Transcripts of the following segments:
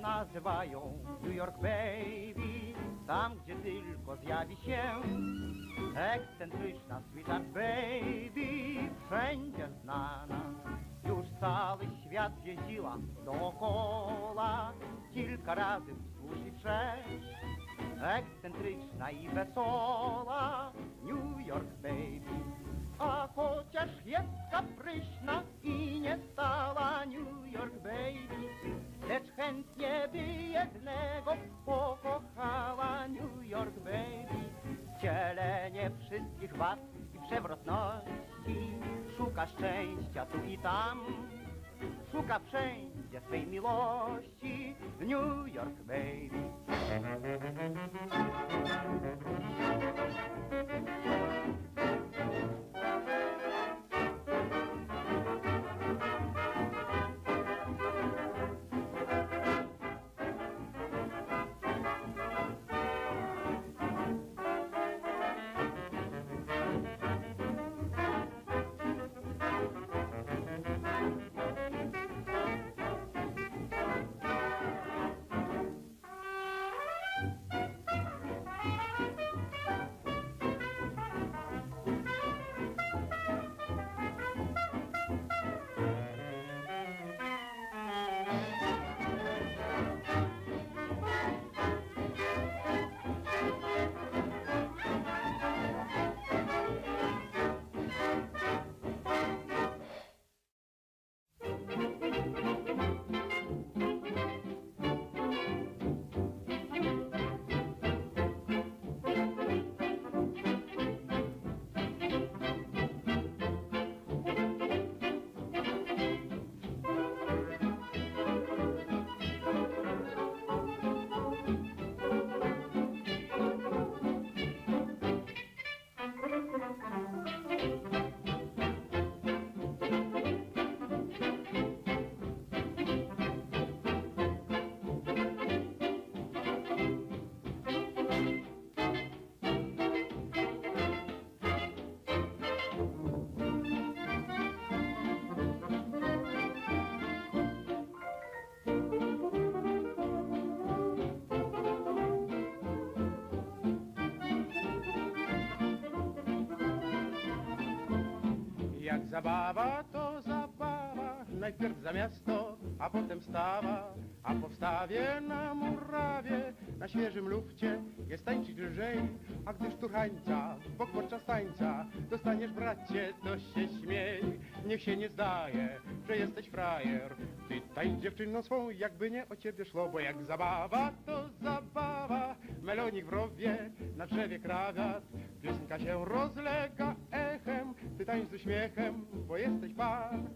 nazywają New York Baby, tam gdzie tylko zjawi się ekscentryczna sweetheart baby, wszędzie znana. Już cały świat jeździła dookoła, kilka razy wzdłuż i wszerz. Ekscentryczna i wesoła New York baby. A chociaż jest kapryśna i nie stała New York baby, lecz chętnie by jednego pokochała New York baby. Wcielenie wszystkich wad i przewrotności, szuka szczęścia tu i tam, szuka wszędzie swej miłości New York baby. Zabawa to zabawa, najpierw za miasto, a potem stawa, a po wstawie na murawie, na świeżym lufcie jest tańczyć lżej, a gdy szturchańca, bo podczas tańca dostaniesz bracie, to się śmiej, niech się nie zdaje, że jesteś frajer, ty tańcz dziewczyną swą, jakby nie o ciebie szło, bo jak zabawa to zabawa, melonik w rowie, na drzewie krawat, piosenka się rozlega echem, ty tańcz z uśmiechem, bo jesteś pan.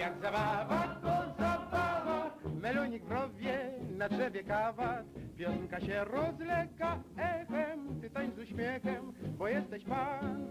Jak zabawa to zabawa, melonik w rowie, na drzewie kawat, piosenka się rozlega echem, ty tańcz z uśmiechem, bo jesteś pan.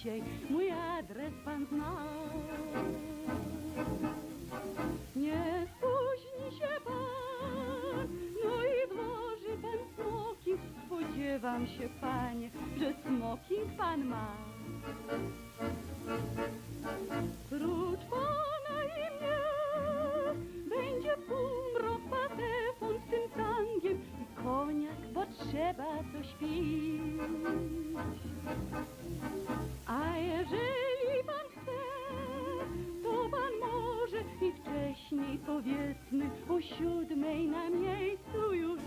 Dzisiaj mój adres pan zna. Nie spóźni się pan, no i włoży pan smoking. Spodziewam się, panie, że smoking pan ma. Prócz pana i mnie będzie półmrok patefon z tym tangiem i koniak, bo trzeba coś pić jeżeli pan chce, to pan może i wcześniej powiedzmy o siódmej na miejscu już.